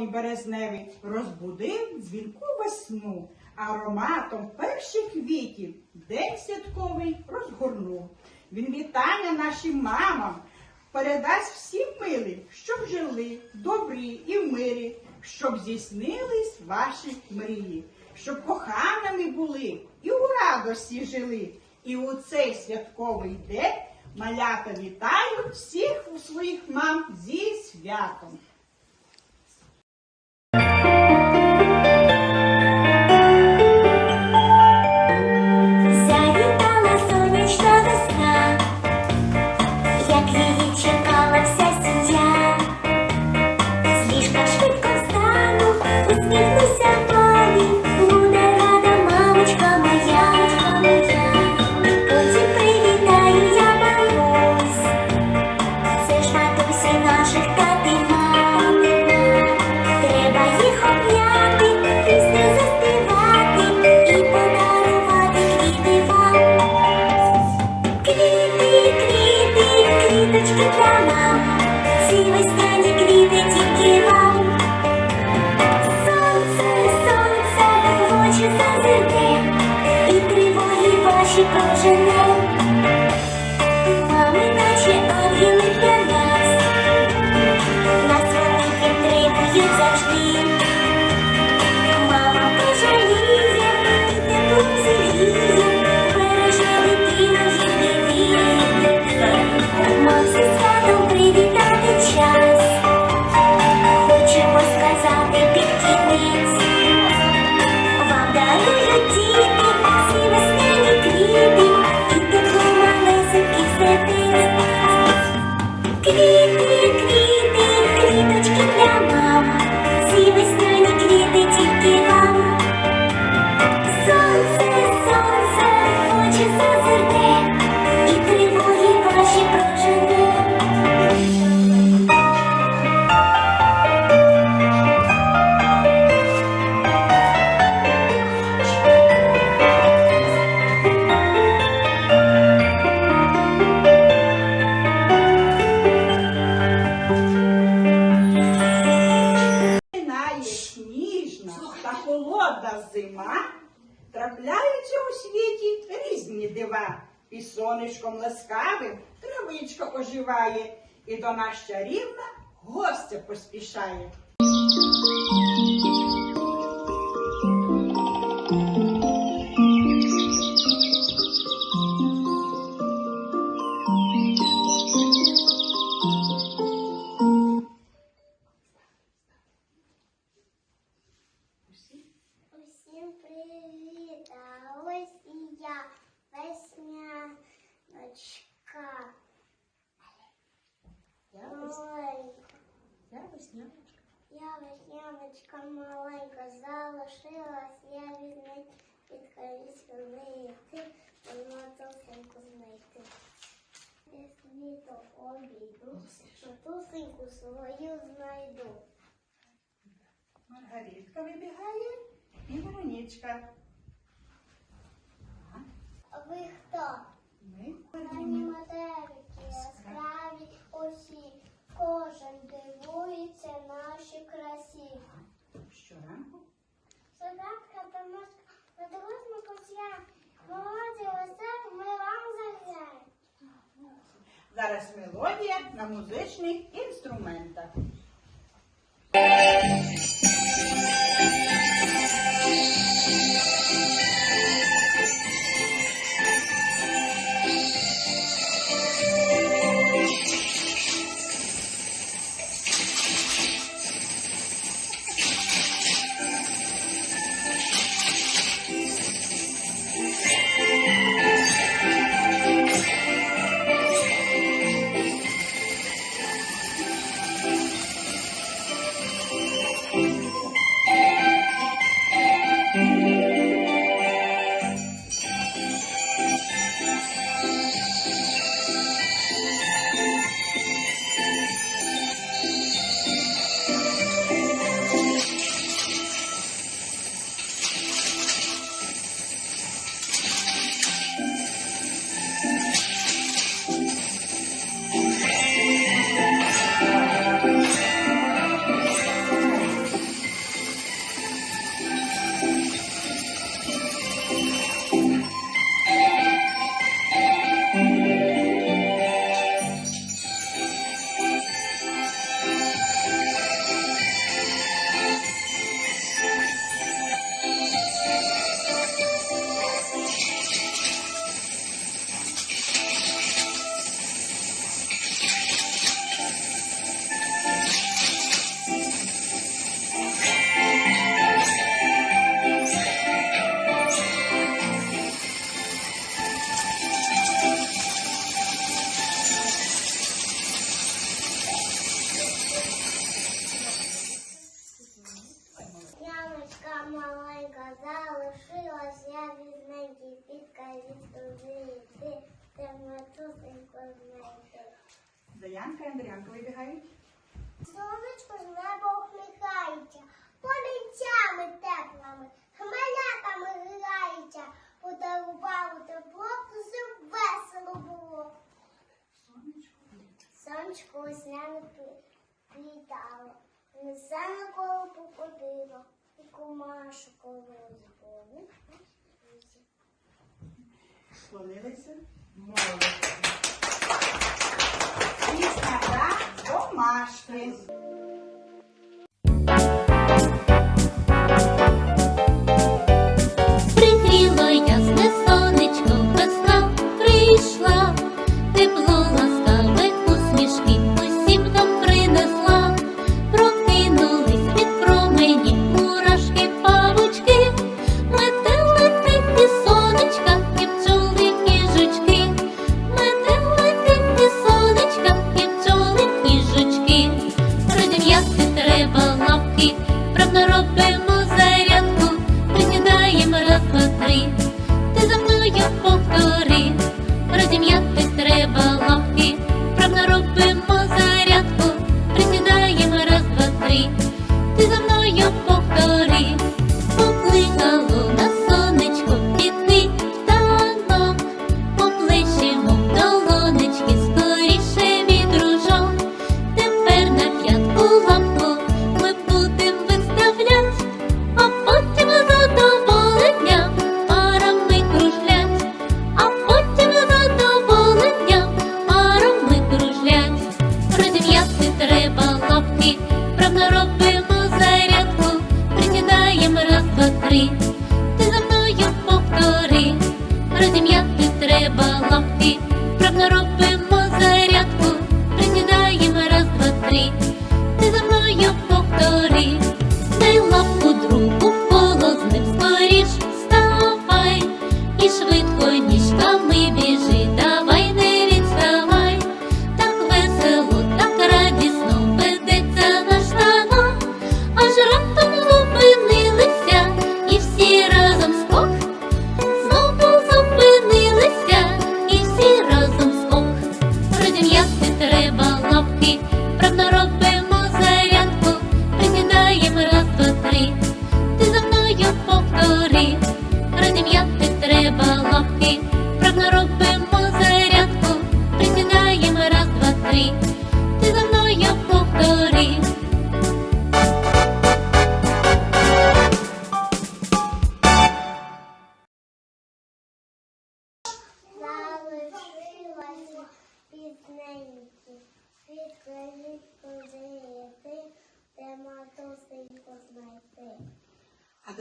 промі березневий розбудив дзвінку весну, ароматом перших квітів день святковий розгорнув. Він вітання нашим мамам передасть всім милим, щоб жили добрі і в мирі, щоб здійснились ваші мрії, щоб коханими були і у радості жили. І у цей святковий день малята вітаю всіх у своїх мам зі святом. Сонечка. Ви хто? Ми Аніматерики, яскраві усі. Кожен дивується наші красі. Щоранку? Солдатка та морська, надалось ми косія. Молоді так ми вам заграємо. Зараз мелодія на музичних інструментах. Thank. Заянка і Андріанка вибігають. Сонечко з неба усміхається, полінцями теплими, хмелятами грається, подарувало тепло, щоб весело було. Сонечко весняне плітало, несе на коло покотило, і кумашу коло збору. Склонилися молодці пісня про ромашки. Пригріло ясне сонечко, весна прийшла, тепло.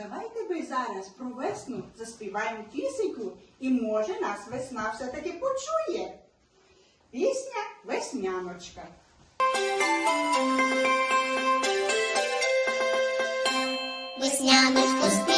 давайте ми зараз про весну заспіваємо пісеньку і, може, нас весна все-таки почує. Пісня весняночка. Весняночку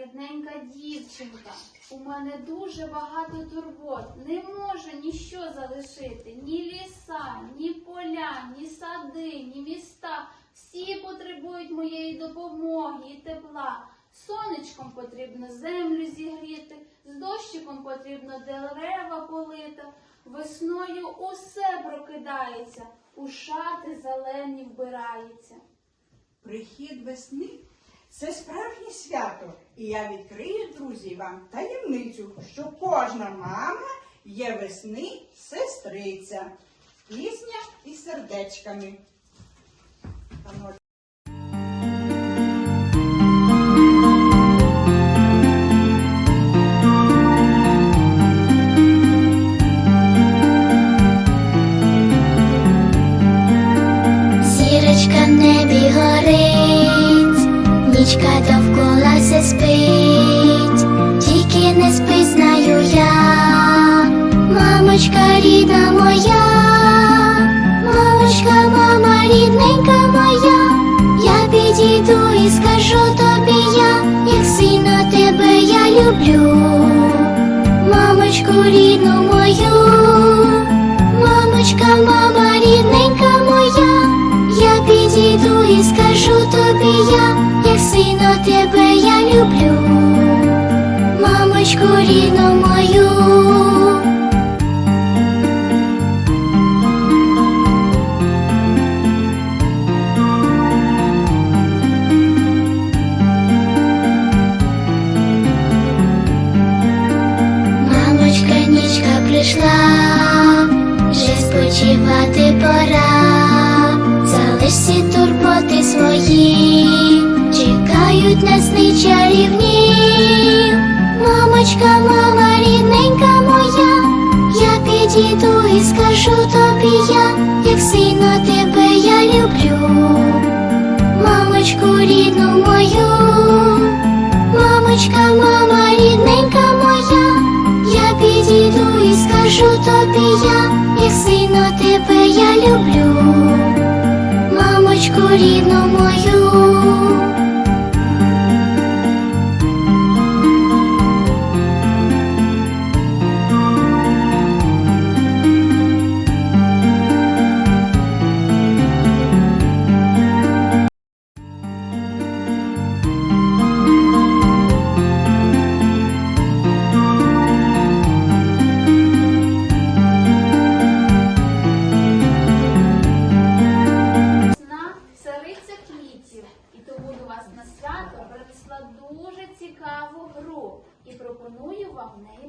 рідненька дівчинка. У мене дуже багато турбот. Не можу ніщо залишити. Ні ліса, ні поля, ні сади, ні міста. Всі потребують моєї допомоги і тепла. Сонечком потрібно землю зігріти, з дощиком потрібно дерева полити. Весною усе прокидається, у шати зелені вбирається. Прихід весни це справжнє свято, і я відкрию, друзі, вам таємницю, що кожна мама є весни сестриця. Пісня із сердечками. Мамочку рідну мою. Мамочка, мама, рідненька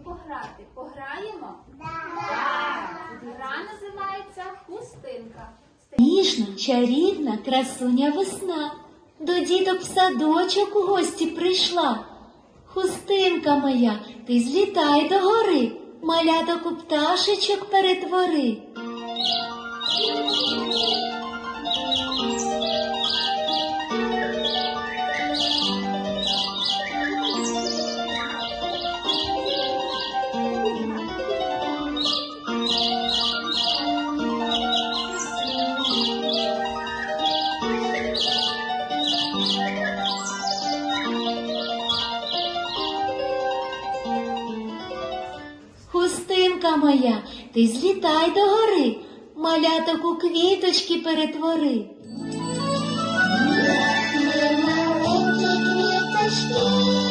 пограти. Пограємо? Так! Гра називається Хустинка. Ніжна, чарівна красуня весна. До діток в садочок у гості прийшла. Хустинка моя, ти злітай до гори, маляток у пташечок перетвори. Хустинка моя, ти злітай до гори, маляток у квіточки перетвори. Маленькі квіточки,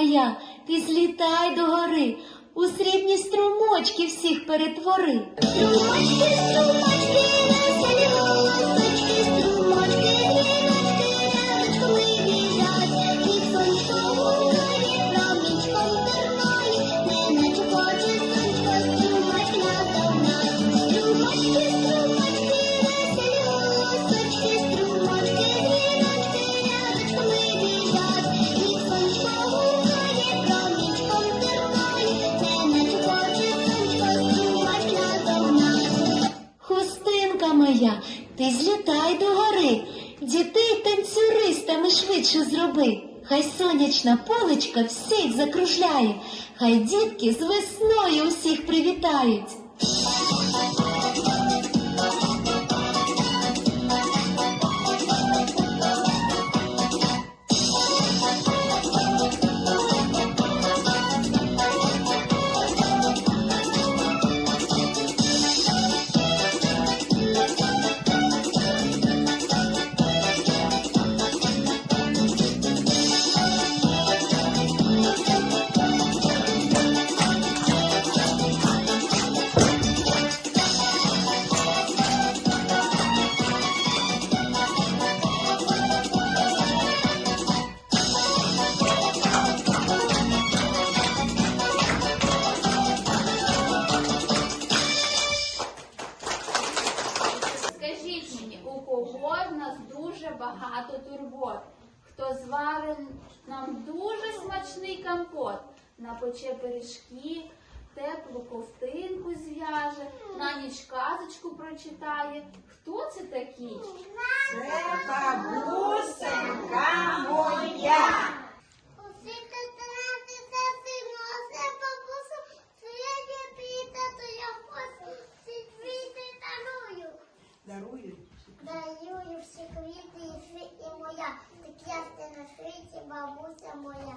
моя, ти злітай до гори, у срібні струмочки всіх перетвори. Струмочки, струмочки, сонячна поличка всіх закружляє, хай дітки з весною усіх привітають. Хто зварить нам дуже смачний компот, напече пиріжки, теплу ковтинку зв'яже, на ніч казочку прочитає. Хто це такий? Це бабусенька моя. То дарую. Дарую. Всі квіти і моя, так я на світі, бабуся моя.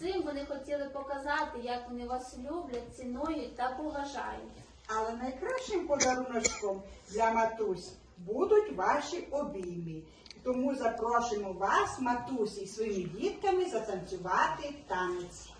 Цим вони хотіли показати, як вони вас люблять, цінують та поважають. Але найкращим подаруночком для матусь будуть ваші обійми. Тому запрошуємо вас, матусі, своїми дітками затанцювати танець.